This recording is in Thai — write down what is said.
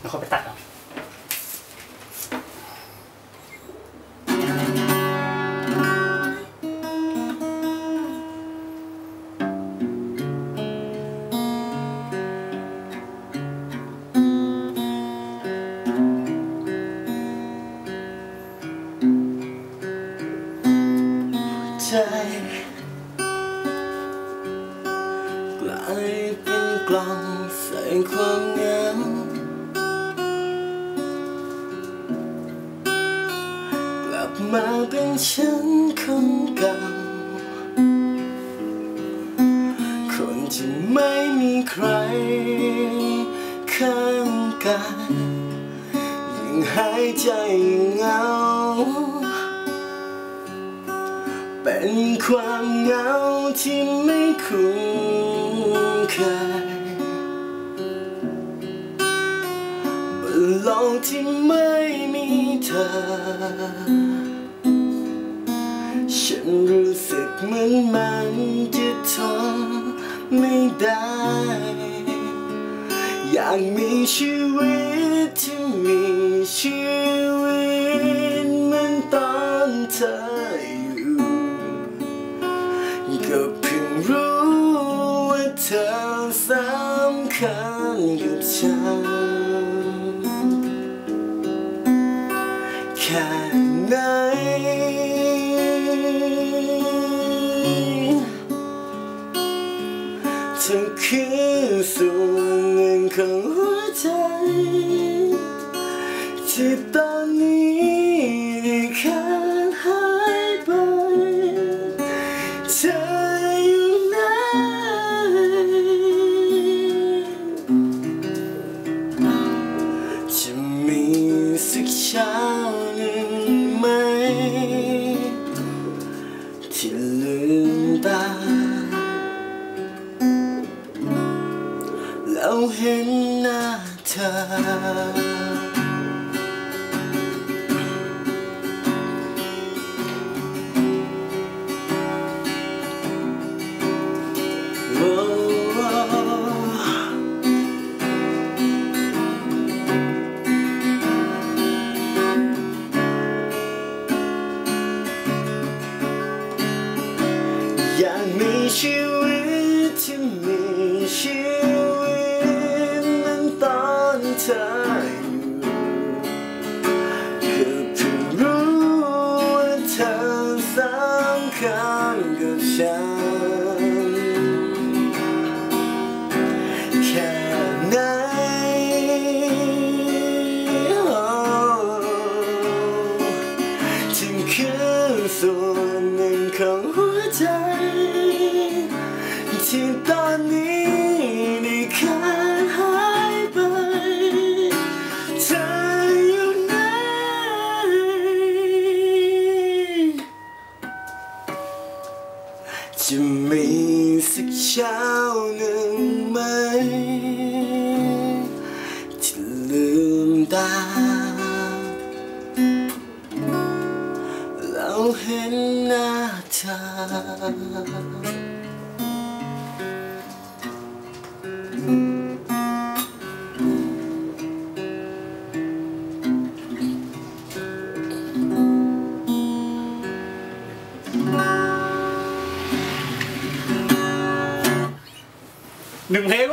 แล้วเขาไปตัดเอาใจกลายเป็นกล่องใส่ความเหงา ไม่มีใครข้างกายยังหายใจเหงา เป็นความเหงาที่ไม่คุ้นเคยบนโลกที่ไม่มีเธอ ฉันรู้สึกเหมือนมันจะทน ไม่ได้ อยากมีชีวิตที่มีชีวิตเหมือนตอนเธออยู่ก็เพิ่งรู้ว่าเธอสำคัญ เธอคือส่วนหนึ่งของหัวใจที่ตอนนี้ได้ขาดหายไปเธออยู่ไหนจะมีสักเช้าหนึ่งไหม ที่ลืมตา เห็นหน้าเธออ้อยากมีชีวิต เธออยู่ก็เพิ่งรู้ว่าเธอสำคัญกับฉัน จะมีสักเช้าหนึ่งไหม ที่ลืมตา แล้วเห็นหน้าเธอ หนึ่งเพลง